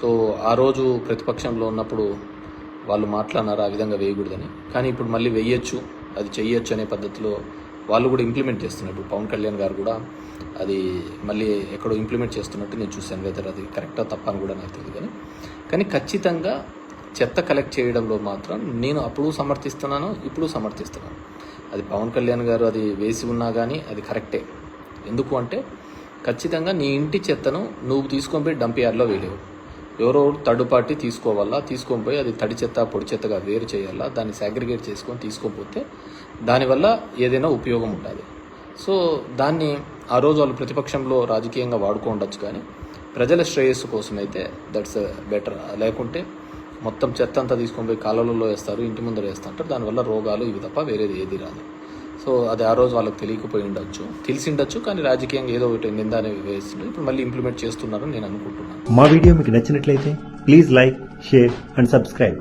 So ఆ రోజు ప్రతిపక్షంలో ఉన్నప్పుడు వాళ్ళు మాట్లాడినారు ఆ విధంగా వేయకూడదని. కానీ ఇప్పుడు మళ్ళీ వేయొచ్చు అది చెయ్యొచ్చు అనే పద్ధతిలో వాళ్ళు కూడా ఇంప్లిమెంట్ చేస్తున్నారు ఇప్పుడు పవన్ కళ్యాణ్ గారు కూడా అది మళ్ళీ ఎక్కడో ఇంప్లిమెంట్ చేస్తున్నట్టు నేను చూశాను. వెదర్ అది కరెక్టా తప్ప అని కూడా నాకు తెలియదు కానీ. కానీ ఖచ్చితంగా చెత్త కలెక్ట్ చేయడంలో మాత్రం నేను అప్పుడు సమర్థిస్తున్నాను ఇప్పుడు సమర్థిస్తున్నాను. అది పవన్ కళ్యాణ్ గారు అది వేసి ఉన్నా కానీ అది కరెక్టే ఎందుకు అంటే ఖచ్చితంగా నీ ఇంటి చెత్తను నువ్వు తీసుకొని పోయి డంప్ యార్డ్లో వేయలేవు. ఎవరో థర్డ్ పార్టీ తీసుకోవాలా తీసుకొని పోయి అది తడి చెత్త పొడి చెత్తగా వేరు చేయాలా దాన్ని సాగ్రిగేట్ చేసుకొని తీసుకోకపోతే దానివల్ల ఏదైనా ఉపయోగం ఉంటుంది సో దాన్ని ఆ రోజు వాళ్ళు ప్రతిపక్షంలో రాజకీయంగా వాడుకోండొచ్చు కానీ ప్రజల శ్రేయస్సు కోసం అయితే దట్స్ బెటర్ లేకుంటే మొత్తం చెత్త అంతా తీసుకొని పోయి కాలువలలో వేస్తారు ఇంటి ముందర వేస్తుంటారు దానివల్ల రోగాలు ఇవి తప్ప వేరేది ఏది రాదు. సో అది ఆ రోజు వాళ్ళకి తెలియకపోయి ఉండొచ్చు. తెలిసి ఉండొచ్చు కానీ రాజకీయంగా ఏదో ఒకటి నింద అనేవి వేస్తుండే ఇప్పుడు మళ్ళీ ఇంప్లిమెంట్ చేస్తున్నారని నేను అనుకుంటున్నాను. మా వీడియో మీకు నచ్చినట్లయితే please like share and subscribe